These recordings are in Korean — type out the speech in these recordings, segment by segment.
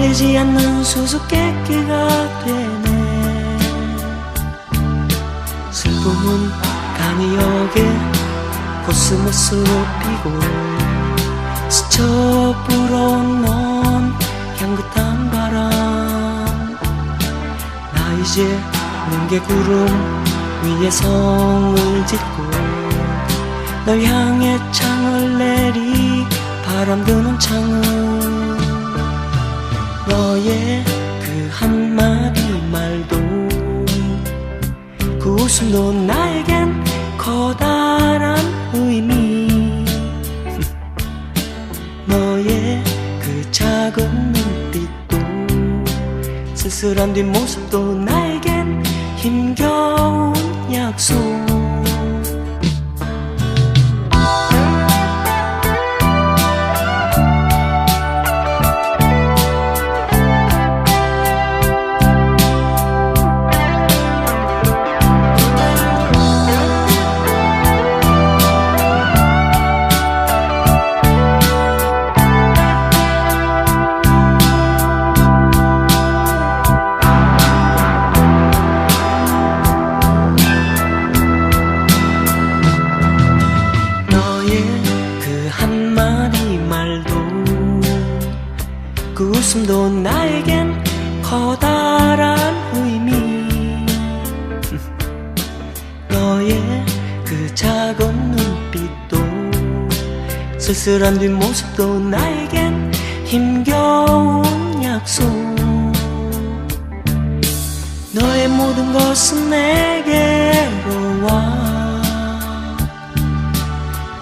풀리지 않는 수수께끼가 되네. 슬픔은 감히 여게 코스모스로 피고 스쳐 불어온 넌 향긋한 바람. 나 이제 뭉게 구름 위에 성을 짓고 널 향해 창을 내리 바람 드는 창은 그 웃음도 나에겐 커다란 의미. 너의 그 작은 눈빛도 쓸쓸한 뒷모습도 나에겐 힘겨운 약속 그 웃음도 나에겐 커다란 의미. 너의 그 작은 눈빛도 쓸쓸한 뒷모습도 나에겐 힘겨운 약속. 너의 모든 것은 내게로 와.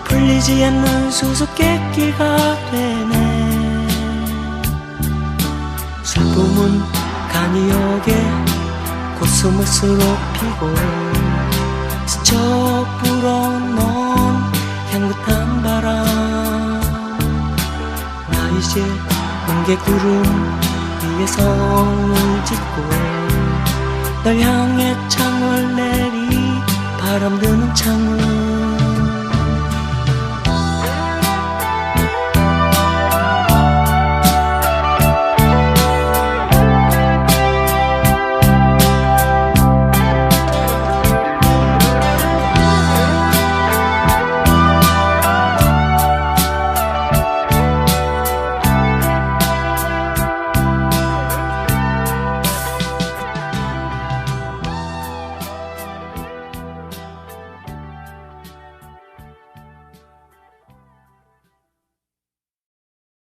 풀리지 않는 수수께끼가 되네 슬픔은 간이 오게 코스모스로 피고 스쳐 불어온 넌 향긋한 바람 나 이제 뭉게 구름 위에 성을 짓고 널 향해 창을 내리 바람 드는 창을